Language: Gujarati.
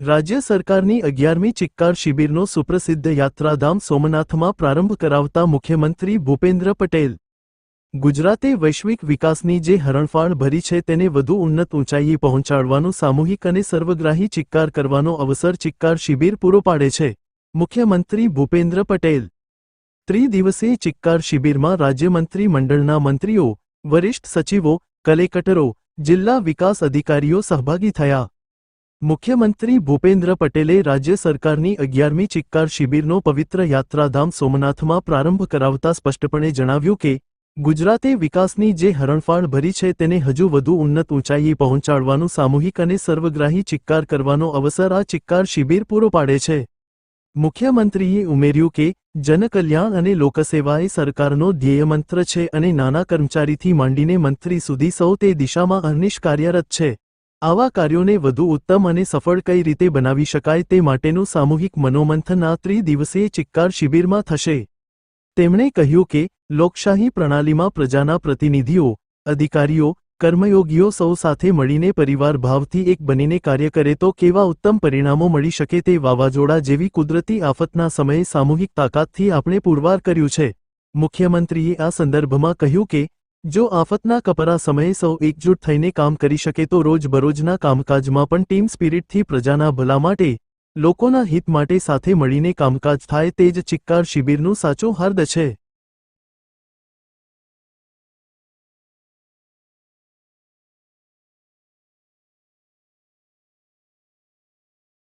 રાજ્ય સરકારની અગિયારમી ચિક્કાર શિબિરનો સુપ્રસિદ્ધ યાત્રાધામ સોમનાથમાં પ્રારંભ કરાવતા મુખ્યમંત્રી ભૂપેન્દ્ર પટેલ. ગુજરાતે વૈશ્વિક વિકાસની જે હરણફાળ ભરી છે તેને વધુ ઉન્નત ઊંચાઈએ પહોંચાડવાનો, સામૂહિક અને સર્વગ્રાહી ચિક્કાર કરવાનો અવસર ચિક્કાર શિબિર પૂરો પાડે છે. મુખ્યમંત્રી ભૂપેન્દ્ર પટેલ. ત્રિદિવસીય ચિક્કાર શિબિરમાં રાજ્યમંત્રી મંડળના મંત્રીઓ, વરિષ્ઠ સચિવો, કલેક્ટરો, જિલ્લા વિકાસ અધિકારીઓ સહભાગી થયા. મુખ્યમંત્રી ભૂપેન્દ્ર પટેલે રાજ્ય સરકારની અગિયારમી ચિક્કાર શિબિરનો પવિત્ર યાત્રાધામ સોમનાથમાં પ્રારંભ કરાવતા સ્પષ્ટપણે જણાવ્યું કે, ગુજરાતે વિકાસની જે હરણફાળ ભરી છે તેને હજુ વધુ ઉન્નત ઊંચાઈએ પહોંચાડવાનું સામૂહિક અને સર્વગ્રાહી ચિક્કાર કરવાનો અવસર આ ચિક્કાર શિબિર પૂરો પાડે છે. મુખ્યમંત્રીએ ઉમેર્યું કે, જનકલ્યાણ અને લોકસેવા એ સરકારનો ધ્યેયમંત્ર છે અને નાના કર્મચારીથી માંડીને મંત્રી સુધી સૌ તે દિશામાં અહર્નિશ કાર્યરત છે. આવા કાર્યોને વધુ ઉત્તમ અને સફળ કઈ રીતે બનાવી શકાય તે માટેનું સામૂહિક મનોમંથન આ ત્રિદિવસીય ચિક્કાર શિબિરમાં થશે. તેમણે કહ્યું કે, લોકશાહી પ્રણાલીમાં પ્રજાના પ્રતિનિધિઓ, અધિકારીઓ, કર્મયોગીઓ સૌ સાથે મળીને પરિવાર ભાવથી એક બનીને કાર્ય કરે તો કેવા ઉત્તમ પરિણામો મળી શકે તે વાવાઝોડા જેવી કુદરતી આફતના સમયે સામૂહિક તાકાતથી આપણે પુરવાર કર્યું છે. મુખ્યમંત્રીએ આ સંદર્ભમાં કહ્યું કે જો આફતના કપરા સમયે સૌ એકજૂટ થઈને કામ કરી શકે તો રોજબરોજના કામકાજમાં પણ ટીમ સ્પિરિટથી પ્રજાના ભલા માટે, લોકોના હિત માટે સાથે મળીને કામકાજ થાય તે જ ચિક્કાર શિબિરનું સાચો હાર્દ છે.